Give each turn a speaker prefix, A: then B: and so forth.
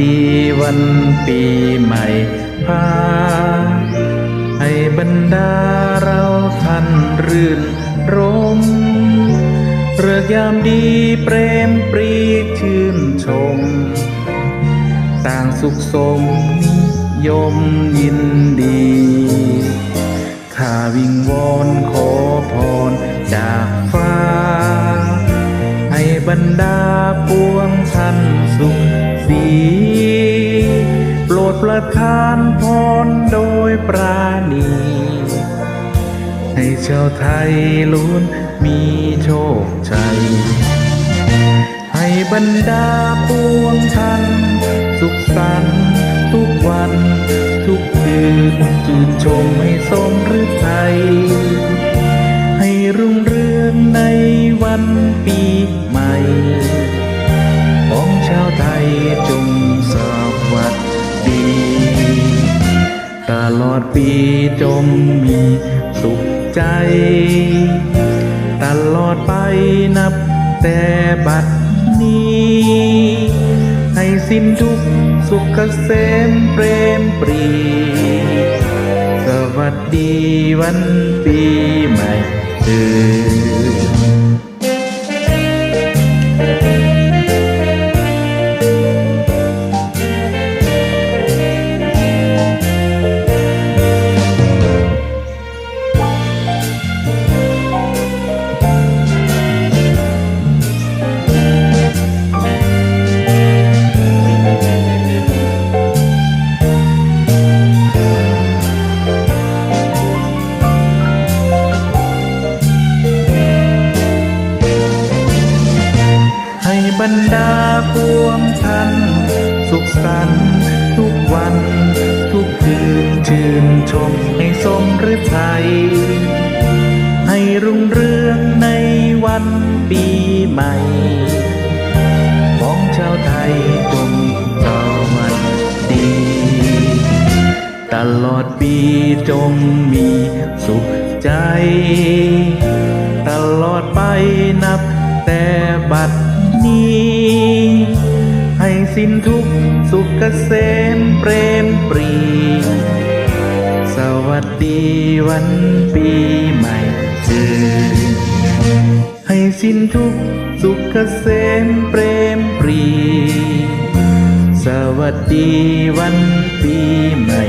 A: ดีวันปีใหม่พาให้บรรดาเราท่านรื่นรมเรือยามดีเปรมปรีชื่นชม ต่างสุขสมนิยมยินดีข้าวิงวอนขอพรจากฟ รรดาปวงท่านสุขสี โปรดประทานพรโดยปราณี ให้ชาวไทยล้วนมีโชคชัย ให้บรรดาปวงท่านสุขสันต์ทุกวันทุกคืนจืนชมให้สมฤทัยให้รุ่งเรือง ตลอดปีจงมีสุขใจ ตลอดไปนับแต่บัดนี้ ให้สิ้นทุกสุขเกษมเปรมปรี สวัสดีวันปีใหม่เถิด รรดาพวงท่านสุขสันต์ทุกวัน ทุกคืนชื่นชมให้สมฤทัยให้รุ่งเรืองในวันปีใหม่ของชาวไทยจงสวัสดี ตลอดปีจงมีสุขใจ ตลอดไปนับแต่บัด ให้สิ้นทุกสุขเกษมเปรมปรี สวัสดีวันปีใหม่เถิดให้สิ้นทุกสุขเกษมเปรมปรี สวัสดีวันปีใหม่